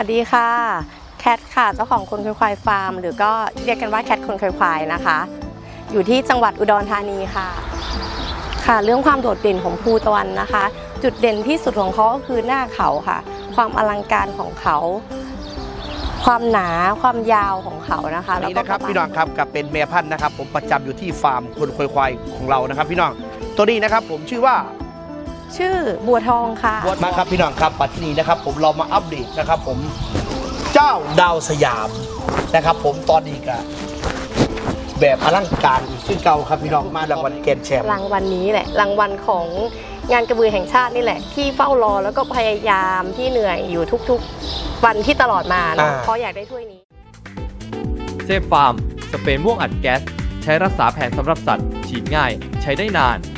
วัสดีค่ะ แคทค่ะ เจ้าของคนควายควายฟาร์ม หรือก็เรียกกันว่าแคทคนควายควายนะคะ อยู่ที่จังหวัดอุดรธานีค่ะ ค่ะ เรื่องความโดดเด่นของภูตะวันนะคะ จุดเด่นที่สุดของเขาก็คือหน้าเขาค่ะ ความอลังการของเขา ความหนาความยาวของเขานะคะอันแล้วนี้ก็นะครับพี่น้องครับกับเป็นแม่พันธุ์นะครับ ผมประจำอยู่ที่ฟาร์มคนควายควายของเรานะครับ พี่น้องตัวนี้นะครับผมชื่อว่า ชื่อบัวทองค่ะบวชมาครับพี่น้องครับปัจจุบันนี้นะครับ ผมเรามาอัปเดตนะครับผมเจ้าดาวสยามนะครับ ผมตอนนี้ก็แบบอลังการอีกขึ้นเก่าครับพี่น้องมารางวัลแกรนด์แชมป์รางวัลนี้แหละรางวัลของงานกระบือแห่งชาตินี่แหละ ที่เฝ้ารอแล้วก็พยายามที่เหนื่อยอยู่ทุกๆ วันที่ตลอดมาเนอะเพราะอยากได้ถ้วยนี้เซฟฟาร์ม สเปรย์ม่วงอัดแก๊ส ใช้รักษาแผนสำหรับสัตว์ ฉีดง่าย ใช้ได้นานครับ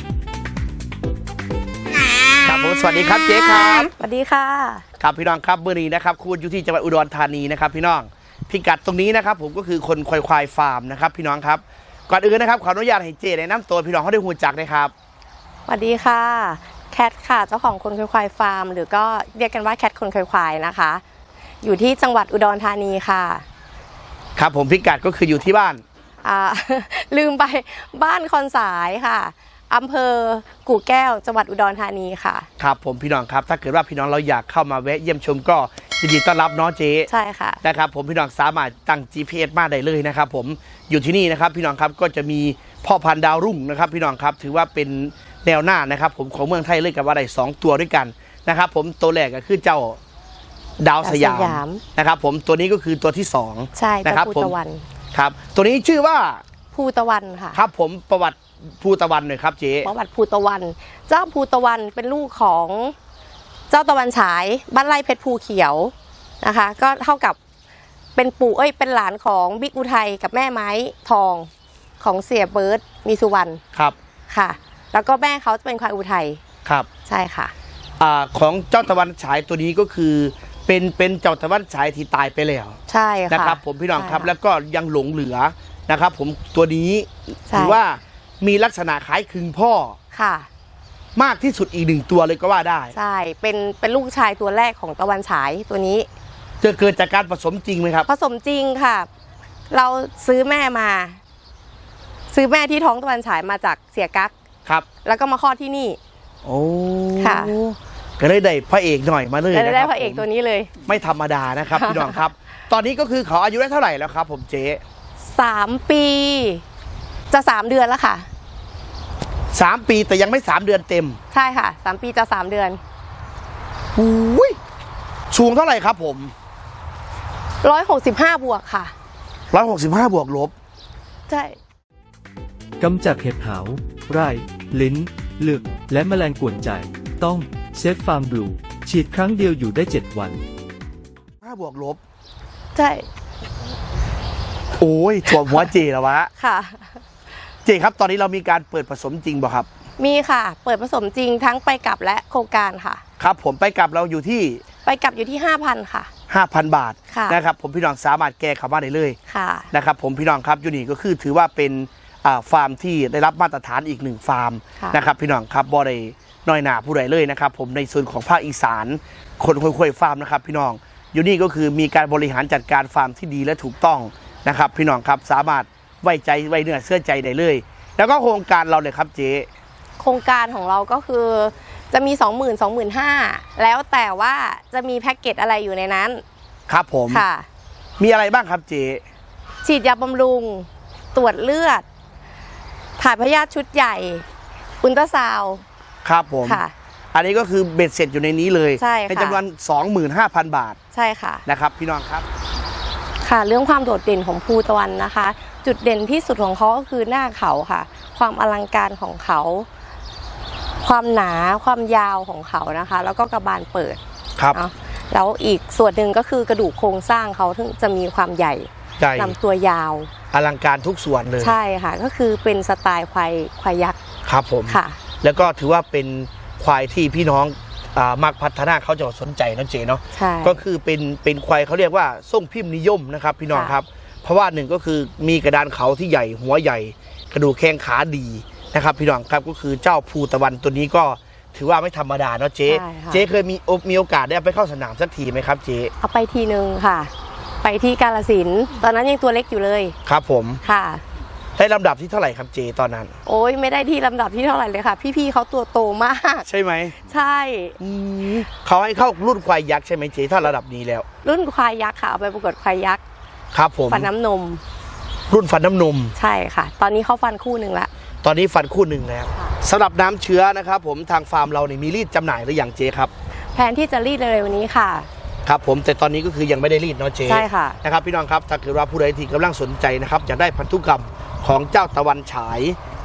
ผม สวัสดีครับเจ๊ครับสวัสดีค่ะ ครับพี่น้องครับเมื่อนี้นะครับคุณอยู่ที่จังหวัดอุดรธานีนะครับ พี่น้องพิกัดตรงนี้นะครับ ผมก็คือคนควายควายฟาร์มนะครับ พี่น้องครับก่อนอื่นนะครับขออนุญาตให้เจ๊แนะนำตัวพี่น้องเขาได้หูจักนะครับสวัสดีค่ะแคทค่ะเจ้าของคนควายควายฟาร์ม หรือก็เรียกกันว่าแคทคนควายควายนะคะ อยู่ที่จังหวัดอุดรธานีค่ะ ครับผมพิกัดก็คืออยู่ที่บ้านอ่าลืมไปบ้านคอนสายค่ะ อำเภอกู่แก้ว จังหวัดอุดรธานีค่ะ ครับผมพี่น้องครับถ้าเกิดว่าพี่น้องเราอยากเข้ามาแวะเยี่ยมชมก็ยินดีต้อนรับเน้องเจ๊ใช่ค่ะ นะครับผมพี่น้องสามารถตั้ง GPS มาได้เลยนะครับผมอยู่ที่นี่นะครับพี่น้องครับก็จะมีพ่อพันธุ์ดาวรุ่งนะครับพี่น้องครับถือว่าเป็นแนวหน้านะครับผมของเมืองไทยเลยกับว่าได้สองตัวด้วยกันนะครับผมตัวแรกก็คือเจ้าดาวสยามดาวสยามนะครับผมตัวนี้ก็คือตัวที่สองใช่นะเจ้าครับภูผมตะวัน ครับตัวนี้ชื่อว่า ภูตะวันค่ะ ครับผมประวัติภูตะวันหน่อยครับเจ๊ประวัติภูตะวัน เจ้าภูตะวันเป็นลูกของเจ้าตะวันฉายบ้านไร่เพชรภูเขียวนะคะ ก็เท่ากับเป็นปู่เอ้ยเป็นหลานของบิ๊กอุทัยกับแม่ไม้ทองของเสียเบิร์ดมีสุวรรณครับค่ะ แล้วก็แม่เขาจะเป็นควายอุทัยครับใช่ค่ะอ่าของเจ้าตะวันฉายตัวนี้ก็คือ เป็นเป็นเจ้าตะวันฉายที่ตายไปแล้ว ใช่ค่ะนะครับผมพี่น้องครับใช่ะแล้วก็ยังหลงเหลือ นะครับ ผมตัวนี้ใช่ ถือว่ามีลักษณะคล้ายคลึงพ่อค่ะ มากที่สุดอีกหนึ่งตัวเลยก็ว่าได้ ใช่ เป็นเป็นลูกชายตัวแรกของตะวันฉายตัวนี้ จะเกิดจากการผสมจริงไหมครับ ผสมจริงค่ะ เราซื้อแม่มา ซื้อแม่ที่ท้องตะวันฉายมาจากเสียกั๊กครับแล้วก็มาคลอดที่นี่ โอ้ค่ะ ก็เลยได้พระเอกหน่อยมาเลยแล้วนะคได้รับพระเอกผมตัวนี้เลย ไม่ธรรมดานะครับ พี่น้องครับ ตอนนี้ก็คือเขาอายุได้เท่าไหร่แล้วครับ ผมเจ๊ สามปี จะสามเดือนแล้วค่ะ สามปีแต่ยังไม่สามเดือนเต็มใช่ค่ะสามปีจะสามเดือนหูยสูงเท่าไหร่ครับผมร้อยหกสิบห้าบวกค่ะร้อยหกสิบห้าบวกลบ ใช่กำจัดเห็บหาว ไร่ ลิ้นหลึก และแมลงกวนใจ ต้องเซฟฟาร์มบลู ฉีดครั้งเดียวอยู่ได้ 7 วันห้าบวกลบ ใช่ โอ้ยถ่วมหัวเจแล้ววะ ค่ะ เจครับตอนนี้เรามีการเปิดผสมจริงบ่ครับ มีค่ะ เปิดผสมจริงทั้งไปกลับและโครงการค่ะ ครับ ผมไปกลับเราอยู่ที่ ไปกลับอยู่ที่ห้าพันค่ะ 5,000 บาทค่ะ นะครับผมพี่น้องสามารถแก้คำว่าได้เลยค่ะ นะครับผมพี่น้องครับอยู่นี่ก็คือถือว่าเป็นอ่าฟาร์มที่ได้รับมาตรฐานอีกหนึ่งฟาร์มค่ะ นะครับพี่น้องครับบ่ได้น้อยหนาผู้ใดเลยนะครับผมในส่วนของภาคอีสาน คนคุยๆฟาร์มนะครับพี่น้องอยู่นี่ก็คือมีการบริหารจัดการฟาร์มที่ดีและถูกต้อง นะครับ พี่น้องครับสามารถไว้ใจไว้เนื้อเชื่อใจได้เลย แล้วก็โครงการเราเลยครับเจ๊โครงการของเราก็คือจะมี 2 0 0 0 0 2 5 0 0 0แล้วแต่ว่าจะมีแพ็กเกจอะไรอยู่ในนั้น ครับผมค่ะ มีอะไรบ้างครับเจ๊ฉีดยาบำรุง ตรวจเลือดถ่ายพยาธิชุดใหญ่ อุลตราซาวด์ครับผมค่ะ อันนี้ก็คือเบ็ดเสร็จอยู่ในนี้เลยใช่ค่ะจำนวน 25,000 บาท ใช่ค่ะนะครับ พี่น้องครับ ค่ะ เรื่องความโดดเด่นของภูตะวันนะคะ จุดเด่นที่สุดของเขาก็คือหน้าเขาค่ะ ความอลังการของเขา ความหนาความยาวของเขานะคะ แล้วก็กระบาลเปิดครับ เนาะแล้วอีกส่วนหนึ่งก็คือกระดูกโครงสร้างเขาถึงจะมีความใหญ่ใหญ่ลำตัวยาว อลังการทุกส่วนเลยใช่ค่ะ ก็คือเป็นสไตล์ควายควายยักษ์ครับผม ค่ะ แล้วก็ถือว่าเป็นควายที่พี่น้อง อ่ามักพัฒนาเขาจะสนใจนะเจเนาะใช่ ก็คือเป็นเป็นควายเขาเรียกว่าส่งพิมพ์นิยมนะครับ พี่น้องค่ะ ครับ เพราะว่าหนึ่งก็คือมีกระดานเขาที่ใหญ่หัวใหญ่ กระดูกแข้งขาดีนะครับ พี่น้องครับก็คือเจ้าภูตะวันตัวนี้ก็ถือว่าไม่ธรรมดาเนาะเจ๊ใช่ค่ะ เจ๊เคยมีโอมีโอกาสได้เอาไปเข้าสนามสักทีไหมครับเจ๊เอาไปทีนึงค่ะ ไปที่กาลสินธุ์ตอนนั้นยังตัวเล็กอยู่เลยครับผม ค่ะ ได้ลำดับที่เท่าไหร่ครับเจ๊ตอนนั้น โอ้ยไม่ได้ที่ลำดับที่เท่าไหร่เลยค่ะ พี่ๆเขาตัวโตมาก ใช่ไหมใช่อืมเขาให้เข้ารุ่นควายยักษ์ใช่ไหมเจ๊ถ้าระดับนี้แล้ว รุ่นควายยักษ์ค่ะเอาไปประกวดควายยักษ์ครับผมฟันน้ำนม รุ่นฟันน้ำนม ใช่ค่ะ ตอนนี้เขาฟันคู่หนึ่งละ ตอนนี้ฟันคู่หนึ่งแล้วค่ะสำหรับน้ำเชื้อนะครับ ผมทางฟาร์มเราเนี่ยมีรีดจำหน่ายหรือยังเจ๊ครับ แผนที่จะรีดเร็วๆนี้ค่ะครับผมแต่ตอนนี้ก็คือยังไม่ได้รีดเนาะเจ๊ใช่ค่ะนะครับพี่น้องครับถ้าเกิดว่าผู้ใดที่กำลังสนใจนะครับอยากได้พันธุกรรม ของเจ้าตะวันฉาย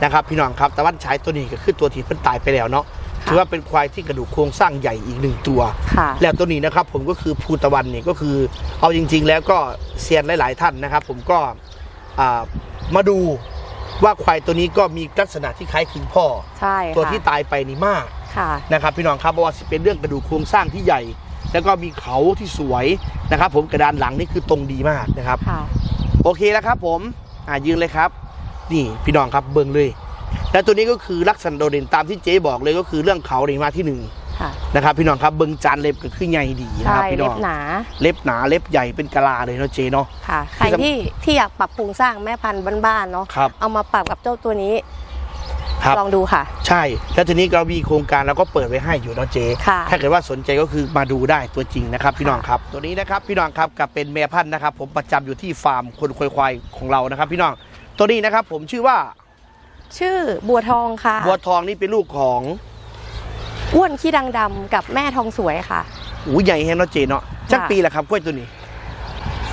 นะครับ พี่น้องครับตะวันฉายตัวนี้ก็คือตัวที่เพิ่นตายไปแล้วเนาะค่ะถือว่าเป็นควายที่กระดูกโครงสร้างใหญ่อีกหนึ่งตัวค่ะแล้วตัวนี้นะครับผมก็คือภูตะวันเนี่ยก็คือ เอาจริง ๆ แล้วก็เซียนหลาย ๆ ท่านนะครับ ผมก็อ่ามาดูว่าควายตัวนี้ก็มีลักษณะที่คล้ายคลึงพ่อใช่ค่ะตัวที่ตายไปนี่มากค่ะนะครับพี่น้องครับเพราะว่าสิเป็นเรื่องกระดูกโครงสร้างที่ใหญ่ แล้วก็มีเขาที่สวยนะครับ ผมกระดานหลังนี่คือตรงดีมากนะครับค่ะโอเคแล้วครับ ผมอ่ายืนเลยครับ นี่พี่น้องครับเบิ่งเลย และตัวนี้ก็คือลักษณะโดดเด่นตามที่เจ๊บอกเลยก็คือเรื่องเขานี่มาที่หนึ่งค่ะ นะครับ พี่น้องครับเบิ่งจานเล็บก็คือใหญ่ดีนะใช่ครับพี่น้เล็อบงหนา เล็บหนาเล็บใหญ่เป็นกะลาเลยเนาะเจ๊เนาะ ค่ะ ใครที่สำที่ที่อยากปรับปรุงสร้างแม่พันธุ์บ้านๆเนาะ ครับ เอามาปรับกับเจ้าตัวนี้ ครับ ลองดูค่ะ ใช่ แล้วทีนี้เรามีโครงการเราก็เปิดไว้ให้อยู่เนาะเจ๊ค่ะถ้าเกิดว่าสนใจก็คือมาดูได้ตัวจริงนะครับ พี่น้องครับ ตัวนี้นะครับพี่น้องครับกับเป็นแม่พันธุ์นะครับ ผมประจำอยู่ที่ฟาร์มคนควายควายของเรานะครับ พี่น้อง ตัวนี้นะครับ ผมชื่อว่าชื่อบัวทองค่ะ บัวทองนี่เป็นลูกของอ้วนขี้ดังดำกับแม่ทองสวยค่ะอูใหญ่แฮงเนาะเจ๊เนาะจักปีแหละครับกล้วยตัวนี้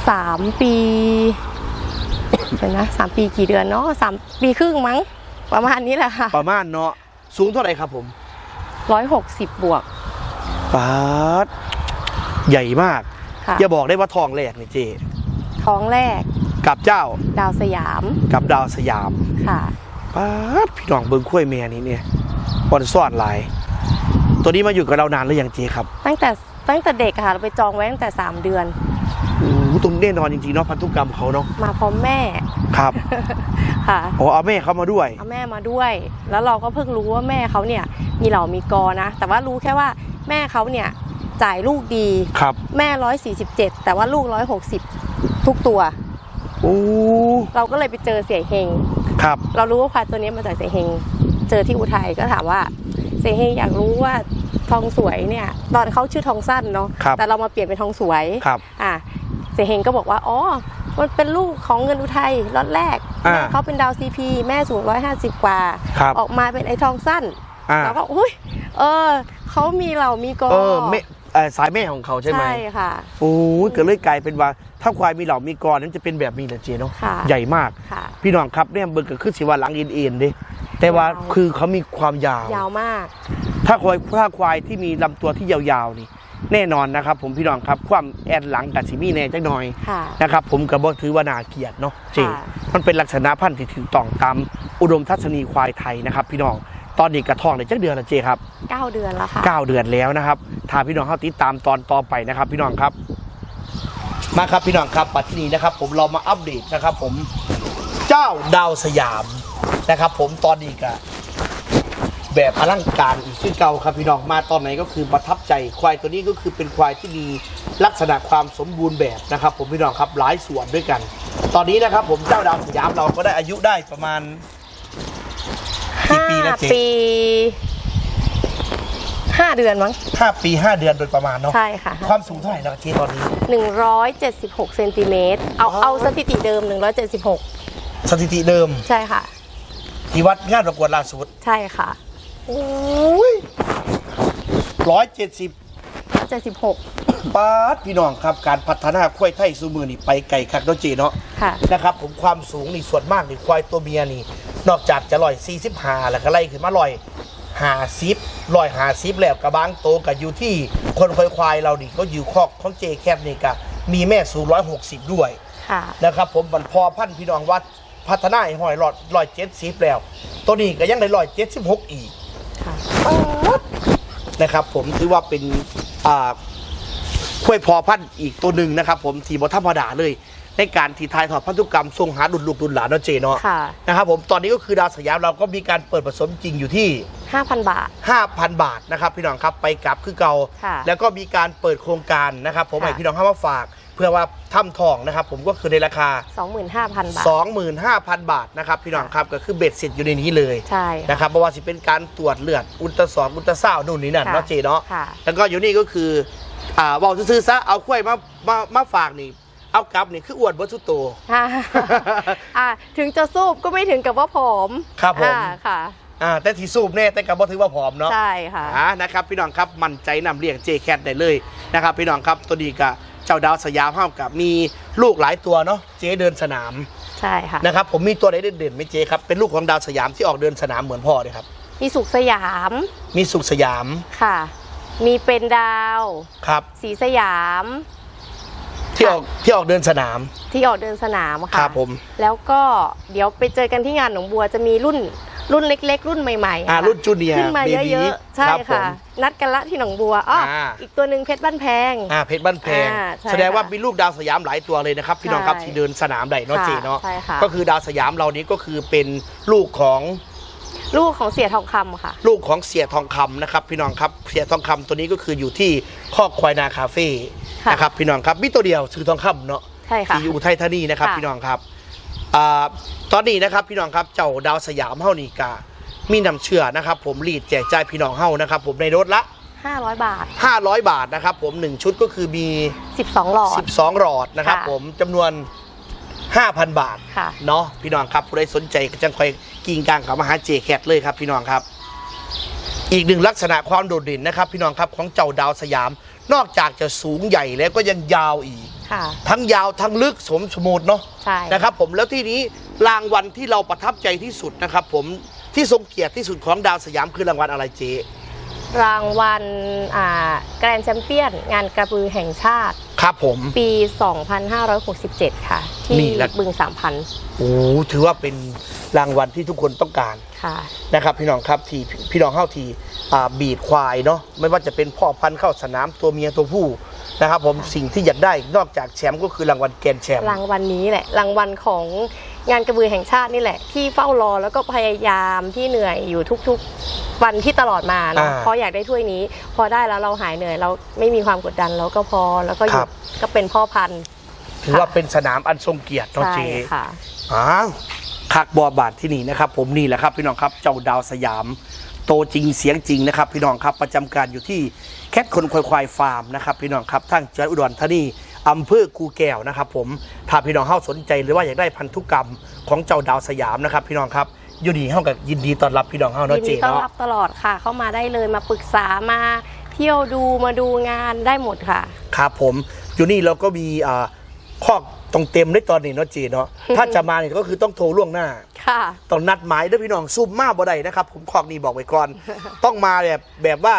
สามปีเป็นนะสามปีกี่เดือนเนาะสามปีครึ่งมั้ง ประมาณนี้แหละค่ะ ประมาณเนาะสูงเท่าไหร่ครับผมร้อยหกสิบบวกปาดใหญ่มากค่ะอย่าบอกได้ว่าทองแรกนี่เจท้องแรก กับเจ้า ดาวสยาม กับดาวสยามค่ะปาดพี่น้องเบิ้งคุ้วยแม่นี่เนี่ยบอลซ่อนหลาย ตัวนี้มาอยู่กับเรานานหรือยังเจครับตั้งแต่ตั้งแต่เด็กอะค่ะ เราไปจองไว้ตั้งแต่ 3 เดือน โอ้โหตรงแน่นอนจริงๆเนาะพันธุกรรมเขาเนาะมาพร้อมแม่ครับค่ะอ๋อเอาแม่เขามาด้วย เอาแม่มาด้วย แล้วเราก็เพิ่งรู้ว่าแม่เขาเนี่ยมีเหล่ามีกอนะ แต่ว่ารู้แค่ว่าแม่เขาเนี่ยจ่ายลูกดี ครับ แม่ร้อยสี่สิบเจ็ดแต่ว่าลูกร้อยหกสิบทุกตัว โอ้เราก็เลยไปเจอเสียเฮงครับ เรารู้ว่าควายตัวนี้มาจากเสียเฮงเจอที่อุทัยก็ถามว่า เสียเฮงอยากรู้ว่าทองสวยเนี่ยตอนเขาชื่อทองสั้นเนาะครับแต่เรามาเปลี่ยนเป็นทองสวยครับอะเสียเฮงก็บอกว่าอ๋อมันเป็นลูกของเงินอุทัยล็อตแรกอ่าแม่เขาเป็นดาวซีพีแม่สูงร้อยห้าสิบกว่าครับออกมาเป็นไอ้ทองสั้นอ่าเราก็อุ้ยเออเขามีเหล่ามีกอ เออแม่เอ่อสายแม่ของเขาใช่ไหมใช่ค่ะ โอ้ยก็เลยกลายเป็นว่า ถ้าควายมีเหล่ามีกรนั้นจะเป็นแบบนี้แหละเจเนาะค่ะ ใหญ่มาก ค่ะ พี่น้องครับเนี่ยเบิกก็คือสิว่าหลังเอ็นเอ็นเด้แต่ว่ายาวคือเขามีความยาว ยาวมาก ถ้าควายถ้าควายที่มีลำตัวที่ยาวๆนี่ แน่นอนนะครับ ผมพี่น้องครับความแอนหลังกับสิมีแน่จักหน่อย ค่ะ นะครับผมก็บอกถือว่านาเกียรติเนาะเจค่ะมันเป็นลักษณะพันธุ์ที่ถือต้องตามอุดมทัศนีควายไทยนะครับ พี่น้อง ตอนนี้กระทองในจักเดือนละเจครับเก้าเดือนแล้วค่ะ9เดือนแล้วนะครับถ้าพี่น้องเข้าติดตามตอนต่อไปนะครับ พี่น้องครับ มาครับพี่น้องครับปัจจุบันนี้นะครับ ผมเรามาอัปเดตนะครับ ผมเจ้าดาวสยามนะครับ ผมตอนนี้ก็แบบอลังการอีกขึ้นเก่าครับพี่น้องมาตอนไหนก็คือประทับใจควายตัวนี้ก็คือเป็นควายที่มีลักษณะความสมบูรณ์แบบนะครับ ผมพี่น้องครับหลายส่วนด้วยกัน ตอนนี้นะครับ ผมเจ้าดาวสยามเราก็ได้อายุได้ประมาณ กี่ปีแล้วเจ๊ห้าปีห้าเดือนมั้งห้าปีห้าเดือนโดยประมาณเนาะใช่ค่ะความสูงเท่าไหร่แล้วเจ๊ตอนนี้หนึ่งร้อยเจ็ดสิบหกเซนติเมตรเอาอ๋อเอาสถิติเดิมหนึ่งร้อยเจ็ดสิบหกสถิติเดิมใช่ค่ะ ที่วัดงานประกวดล่าสุดใช่ค่ะร้อยเจ็ดสิบเจ็ดสิบหกปาดพี่น้องครับการพัฒนาควายไทยซูมือนี่ไปไกลคักเนาะเจเนาะค่ะนะครับผมความสูงนี่ส่วนมากนี่ควายตัวเมียนี่ นอกจากจะลอยสี่สิบหาแล้วก็ไล่ขึ้นมาลอยหาซิบลอยหาซิบแล้วกระบางโตกับอยู่ที่คนควายควายเรานี่ก็อยู่คอกของเจแคบนี่ก็มีแม่สูงร้อยหกสิบด้วยค่ะนะครับผมบรรพอพันธุ์พี่น้องวัดพัฒนาให้หอยรอดร้อยเจ็ดสิบแล้ว ตัวนี้ก็ยังได้ร้อยเจ็ดสิบหกอีกค่ะนะครับผมถือว่าเป็นอ่าค่วยพอพันธุ์อีกตัวหนึ่งนะครับ ผมทีบธรรมดาเลย ในการที่ทายถอดพันธุกรรมทรงหาดุลลูกดุลหลานเนาะเจเนาะค่ะ นะครับผมตอนนี้ก็คือดาวสยามเราก็มีการเปิดผสมจริงอยู่ที่ 5,000 บาท 5,000 บาทนะครับพี่น้องครับไปกลับคือเก่าค่ะแล้วก็มีการเปิดโครงการนะครับผมค่ะ ให้พี่น้องเข้ามาฝาก เพื่อว่าถ้ำทองนะครับผมก็คือในราคา 25,000 บาท 25,000 บาทนะครับพี่น้องครับก็คือเบ็ดเสร็จอยู่ในนี้เลยใช่ นะครับเพราะว่าสิเป็นการตรวจเลือดอุลตราซาวด์อุลตราซาวด์นู่นนี่นั่นค่ะเนาะเจเนาะค่ะ แล้วก็อยู่นี่ก็คืออ่าเว่าซื้อๆซะเอากล้วยมามามาฝากนี่ เอากลับนี่คืออ้วนวัตถุโตค่ะอ่าถึงจะสูบก็ไม่ถึงกับว่าผอมครับผมอ่าค่ะอ่าแต่ที่สูบแน่แต่กับบ่ถือว่าผอมเนาะใช่ค่ะอ่านะครับพี่น้องครับมั่นใจนำเรียงเจแคทได้เลยนะครับพี่น้องครับตัวนี้กับเจ้าดาวสยามห้ามกับมีลูกหลายตัวเนาะเจเดินสนามใช่ค่ะนะครับผมมีตัวไหนเด่นๆไหมเจครับเป็นลูกของดาวสยามที่ออกเดินสนามเหมือนพ่อเลยครับมีสุขสยาม มีสุขสยามค่ะ มีเป็นดาวครับสีสยาม ที่ออกที่ออกเดินสนาม ที่ออกเดินสนามค่ะครับผม แล้วก็เดี๋ยวไปเจอกันที่งานหนองบัวจะมีรุ่นรุ่นเล็ก ๆ รุ่นใหม่ๆอ่าค่ะรุ่นจูเนียร์ขึ้นมาเบเยบีอะๆใช่รับผมค่ะ นัดกันละที่หนองบัวอ้ออาอีกตัวหนึ่งเพชรบ้านแพงอ่าเพชรบ้านแพงอ่าใช่แสดงว่าค่ะมีลูกดาวสยามหลายตัวเลยนะครับพี่น้องครับใช่ที่เดินสนามใดเนาะค่ะเจเนาะใช่ค่ะก็คือดาวสยามเรานี้ก็คือเป็นลูกของลูกของเสียทองคำค่ะ ลูกของเสียทองคำนะครับ พี่น้องครับเสียทองคำตัวนี้ก็คืออยู่ที่ข้อกควายนาคาเฟ่ ค่ะนะครับพี่น้องครับมีตัวเดียวชื่อทองคำเนาะใช่ค่ะ ที่อุทัยธานีนะครับ ค่ะ พี่น้องครับอ่าตอนนี้นะครับพี่น้องครับเจ้าดาวสยามเฮานี่กามีนำเชื่อนะครับ ผมรีดแจกจ่ายพี่น้องเฮานะครับ ผมในรถละ500บาท500 บาทนะครับ ผมหนึ่งชุดก็คือมี12หลอด 12 หลอดนะครับ ค่ะผมจำนวน 5,000 บาทค่ะ เนาะพี่น้องครับผู้ใดสนใจก็จังคอยกิ่งกลางกับมาหาเจแคทเลยครับ พี่น้องครับ อีกหนึ่งลักษณะความโดดเด่นนะครับ พี่น้องครับของเจ้าดาวสยาม นอกจากจะสูงใหญ่แล้วก็ยังยาวอีก ค่ะ ทั้งยาวทั้งลึกสมสมูทเนาะใช่ นะครับผมแล้วที่นี้รางวัลที่เราประทับใจที่สุดนะครับผมที่ทรงเกียรติที่สุดของดาวสยามคือรางวัลอะไรเจ๊ รางวัลอ่าแกรนด์แชมเปี้ยน งานกระบือแห่งชาติ ครับผม ปี 2567 ค่ะ ที่นี่แหละบึงสามพันโอ้ถือว่าเป็นรางวัลที่ทุกคนต้องการค่ะนะครับพี่น้องครับที่พี่น้องเข้าทีอ่าบีดควายเนาะไม่ว่าจะเป็นพ่อพันธุ์เข้าสนามตัวเมียตัวผู้นะครับผมสิ่งที่อยากได้นอกจากแชมป์ก็คือรางวัลแกรนด์แชมป์รางวัลนี้แหละรางวัลของ งานกระบือแห่งชาตินี่แหละ ที่เฝ้ารอแล้วก็พยายามที่เหนื่อยอยู่ทุกๆวันที่ตลอดมาเนาะอ่าเพราะอยากได้ถ้วยนี้ พอได้แล้วเราหายเหนื่อย เราไม่มีความกดดันเราก็พอแล้วก็หยุครัดบ ก็เป็นพ่อพันธุ์ถือว่าเป็นสนามอันทรงเกียรติเนาะใช่เจ๊ ค่ะ อ้าวคักบอบาทที่นี่นะครับ ผมนี่แหละครับ พี่น้องครับเจ้าดาวสยาม โตจริงเสียงจริงนะครับ พี่น้องครับประจำการอยู่ที่แคทคนควายควายฟาร์มนะครับ พี่น้องครับทั้งจังหวัดอุดรธานี อำเภอกูแก้วนะครับผมถ้าพี่น้องเข้าสนใจหรือว่าอยากได้พันธุกรรมของเจ้าดาวสยามนะครับพี่น้องครับอยู่ดีเข้ากับยินดีต้อนรับพี่น้องเข้ายิเนาะนเจดีต้อนเนาะ รับตลอดค่ะ เข้ามาได้เลยมาปรึกษามาเที่ยวดูมาดูงานได้หมดค่ะ ครับผมอยู่นี่เราก็มีอ่าข้อตรงเต็มได้ตอนนี้เนาะเจเนาะ ถ้าจะมาเนี่ยก็คือต้องโทรล่วงหน้า ค่ะ ต้องนัดหมายด้วยพี่น้องซุ่มมาบ่ได้นะครับ ผมขอกนี่บอกไว้ก่อน ต้องมาแบบแบบว่า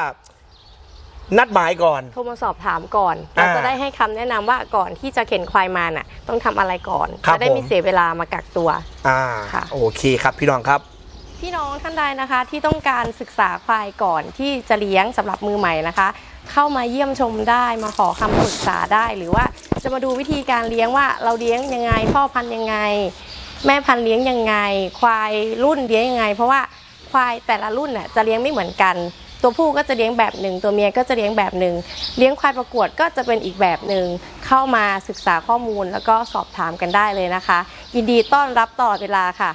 นัดหมายก่อน โทรมาสอบถามก่อนเราอ่าจะได้ให้คำแนะนำว่าก่อนที่จะเข็นควายมาน่ะ ต้องทำอะไรก่อน ครับจะได้ผมไม่เสียเวลามากักตัว อ่า ค่ะ โอเคครับพี่น้องครับ พี่น้องท่านใดนะคะที่ต้องการศึกษาควายก่อนที่จะเลี้ยงสำหรับมือใหม่นะคะ เข้ามาเยี่ยมชมได้มาขอคำปรึกษาได้ หรือว่าจะมาดูวิธีการเลี้ยงว่าเราเลี้ยงยังไง พ่อพันธุ์ยังไง แม่พันธุ์เลี้ยงยังไง ควายรุ่นเลี้ยงยังไง เพราะว่าควายแต่ละรุ่นน่ะจะเลี้ยงไม่เหมือนกัน ตัวผู้ก็จะเลี้ยงแบบหนึ่ง ตัวเมียก็จะเลี้ยงแบบหนึ่ง เลี้ยงควายประกวดก็จะเป็นอีกแบบหนึ่ง เข้ามาศึกษาข้อมูลแล้วก็สอบถามกันได้เลยนะคะ ยินดีต้อนรับตลอดเวลาค่ะ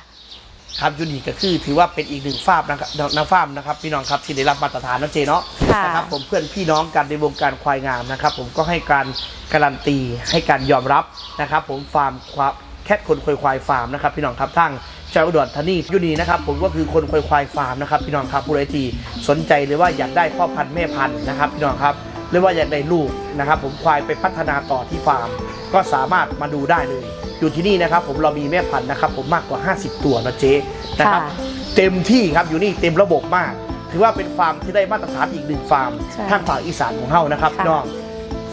ครับยูนี่ก็คือถือว่าเป็นอีกหนึ่งฟาร์มนะครับนาฟาร์มนะครับพี่น้องครับที่ได้รับมาตรฐานนะเจเนาะค่ะนะครับผมเพื่อนพี่น้องกันในวงการควายงามนะครับ ผมก็ให้การการันตีให้การยอมรับนะครับ ผมฟาร์มควาแคทคนควายควายฟาร์มนะครับ พี่น้องครับทั้ง เจ้าอุดรธานียูนีนะครับผมก็คือคนควายควายฟาร์มนะครับพี่น้องครับผู้ใดที่สนใจหรือว่าอยากได้พ่อพันธุ์แม่พันธุ์นะครับ พี่น้องครับหรือว่าอยากได้ลูกนะครับ ผมควายไปพัฒนาต่อที่ฟาร์ม ก็สามารถมาดูได้เลย อยู่ที่นี่นะครับ ผมเรามีแม่พันธุ์นะครับ ผมมากกว่า 50 ตัวนะเจ๊นะครับค่ะเต็มที่ครับอยู่นี่เต็มระบบมาก ถือว่าเป็นฟาร์มที่ได้มาตรฐานอีกหนึ่งฟาร์มใช่ทางภาคอีสานของเฮานะครับค่ะพี่น้อง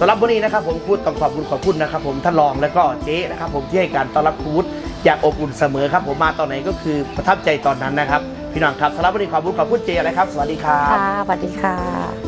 สำหรับวันนี้นะครับผมพูดต้องขอบคุณขอบคุณนะครับผมท่านรองแล้วก็เจ๊นะครับผมที่ให้การต้อนรับครูวุณอย่างอบอุ่นเสมอครับ ผมมาตอนไหนก็คือประทับใจตอนนั้นนะครับ พี่น้องครับสำหรับวันนี้ขอบคุณขอบคุณเจ๊อะครับ สวัสดีครับค่ะสวัสดีค่ะ